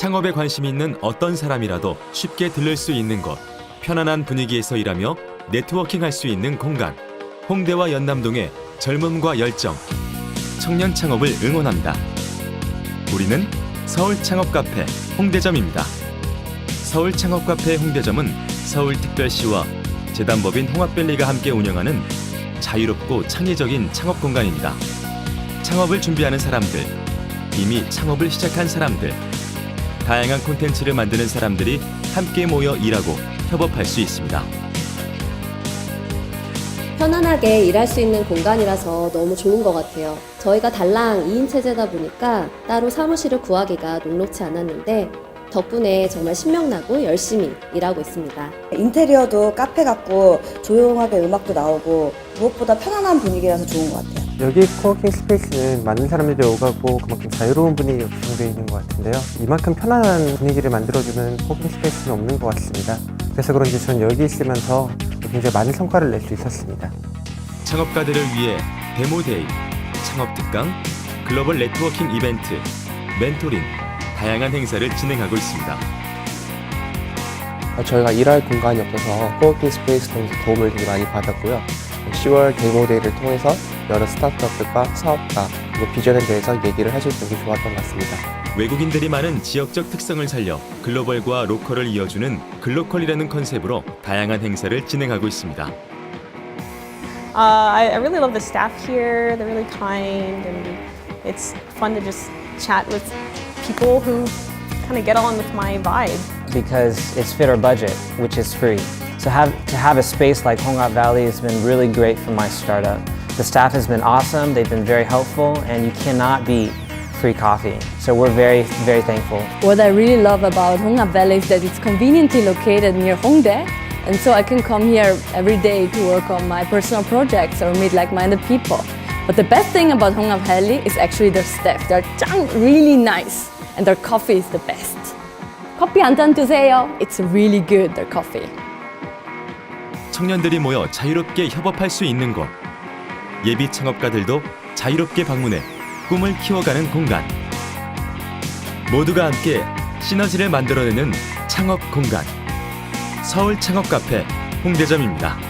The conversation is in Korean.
창업에 관심 있는 어떤 사람이라도 쉽게 들를 수 있는 곳, 편안한 분위기에서 일하며 네트워킹 할 수 있는 공간. 홍대와 연남동의 젊음과 열정, 청년 창업을 응원합니다. 우리는 서울 창업 카페 홍대점입니다. 서울 창업 카페 홍대점은 서울특별시와 재단법인 홍합밸리가 함께 운영하는 자유롭고 창의적인 창업 공간입니다. 창업을 준비하는 사람들, 이미 창업을 시작한 사람들, 다양한 콘텐츠를 만드는 사람들이 함께 모여 일하고 협업할 수 있습니다. 편안하게 일할 수 있는 공간이라서 너무 좋은 것 같아요. 저희가 달랑 2인 체제다 보니까 따로 사무실을 구하기가 녹록치 않았는데 덕분에 정말 신명나고 열심히 일하고 있습니다. 인테리어도 카페 같고 조용하게 음악도 나오고 무엇보다 편안한 분위기라서 좋은 것 같아요. 여기 코워킹 스페이스는 많은 사람들이 오가고 그만큼 자유로운 분위기가 구성되어 있는 것 같은데요. 이만큼 편안한 분위기를 만들어주는 코워킹 스페이스는 없는 것 같습니다. 그래서 그런지 저는 여기 있으면서 굉장히 많은 성과를 낼 수 있었습니다. 창업가들을 위해 데모데이, 창업 특강, 글로벌 네트워킹 이벤트, 멘토링, 다양한 행사를 진행하고 있습니다. 저희가 일할 공간이 없어서 코워킹 스페이스 통해서 도움을 되게 많이 받았고요. 10월 데모데이를 통해서 여러 스타트업들과 사업가 그리고 비전에 대해서 얘기를 할 수 있는 게 좋았던 것 같습니다. 외국인들이 많은 지역적 특성을 살려 글로벌과 로컬을 이어주는 글로컬이라는 컨셉으로 다양한 행사를 진행하고 있습니다. Uh, I, I really love the staff here. They're really kind, and it's fun to just chat with people who kind of get along with my vibe. because it's fit our budget, which is free. So have, to have a space like Hongat Valley has been really great for my startup. The staff has been awesome, they've been very helpful, and you cannot beat free coffee. So we're very, very thankful. What I really love about Hongnam Valley is that it's conveniently located near Hongdae, and so I can come here every day to work on my personal projects or meet like-minded people. But the best thing about Hongnam Valley is actually their staff. They're 짱 really nice, and their coffee is the best. 커피 한 잔 드세요. It's really good, their coffee. 청년들이 모여 자유롭게 협업할 수 있는 곳. 예비 창업가들도 자유롭게 방문해 꿈을 키워가는 공간. 모두가 함께 시너지를 만들어내는 창업 공간. 서울 창업 카페 홍대점입니다.